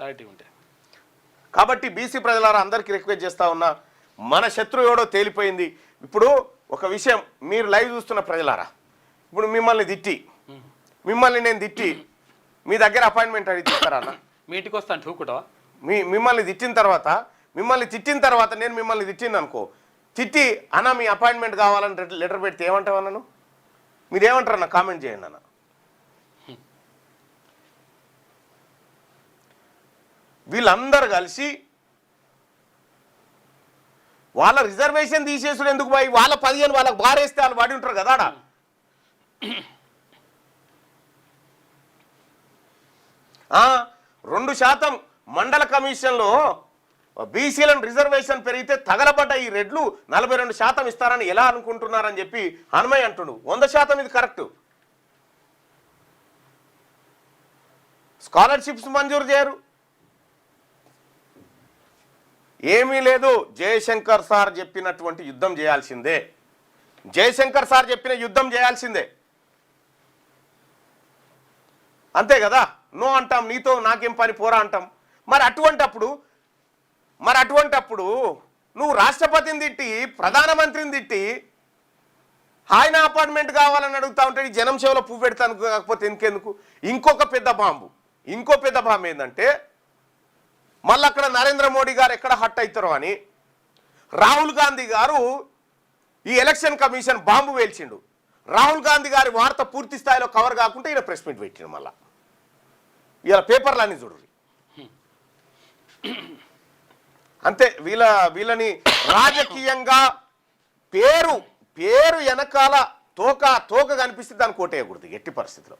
Clarity ఉంటే. కాబట్టి BC ప్రజలారా అందరికీ రిక్వెస్ట్ చేస్తా ఉన్నా మన శత్రువు ఎవడో తేలిపోయింది. ఇప్పుడు ఒక విషయం మీరు లైవ్ చూస్తున్న ప్రజలారా ఇప్పుడు మిమ్మల్ని తిట్టి మిమ్మల్ని నేను తిట్టి మీ దగ్గర అపాయింట్మెంట్ అడిగి తీస్తారా అన్న? మీ ఇంటికి వస్తాను చూకుంటావా మీ మిమ్మల్ని తిట్టిన తర్వాత మిమ్మల్ని తిట్టిన తర్వాత నేను మిమ్మల్ని తిట్టింది అనుకో తిట్టి అన్న మీ అపాయింట్మెంట్ కావాలని లెటర్- లెటర్ పెడితే ఏమంటావు అన్నను? మీరు ఏమంటారు అన్న? కామెంట్ చేయండి అన్న. వీళ్ళందరూ కలిసి వాళ్ళ రిజర్వేషన్ తీసేసుడు ఎందుకు పోయి వాళ్ళ పదిహేను వాళ్ళకి బారేస్తే వాళ్ళు వాడి ఉంటారు కదా రెండు శాతం మండల కమిషన్లో బీసీలను రిజర్వేషన్ పెరిగితే తగలబడ్డ ఈ రెడ్లు నలభై రెండు శాతం ఇస్తారని ఎలా అనుకుంటున్నారని చెప్పి హనుమయ్య అంటుడు. వంద శాతం ఇది కరెక్ట్. స్కాలర్షిప్స్ మంజూరు చేయరు. ఏమీ లేదు. జయశంకర్ సార్ చెప్పినటువంటి యుద్ధం చేయాల్సిందే. జయశంకర్ సార్ చెప్పిన యుద్ధం చేయాల్సిందే. అంతే కదా? నో అంటాం నీతో నాకేం పని పోరా అంటాం. మరి అటువంటప్పుడు మరి అటువంటప్పుడు నువ్వు రాష్ట్రపతిని తిట్టి ప్రధానమంత్రిని తిట్టి ఆయన అపార్ట్మెంట్ కావాలని అడుగుతా ఉంటే జనం సేవలో పువ్వు పెడతాను కాకపోతే ఇంకెందుకు? ఇంకొక పెద్ద బాంబు. ఇంకో పెద్ద బాంబు ఏంటంటే మళ్ళీ అక్కడ నరేంద్ర మోడీ గారు ఎక్కడ హట్ అవుతారో అని రాహుల్ గాంధీ గారు ఈ ఎలక్షన్ కమిషన్ బాంబు వేల్చిండు. రాహుల్ గాంధీ గారి వార్త పూర్తి స్థాయిలో కవర్ కాకుండా ఈయన ప్రెస్ మీట్ పెట్టిండు మళ్ళా. ఇలా పేపర్లు అన్నీ చూడరు అంతే వీళ్ళ వీళ్ళని రాజకీయంగా పేరు పేరు వెనకాల తోక తోక కనిపిస్తే దాన్ని కోటేయకూడదు ఎట్టి పరిస్థితిలో.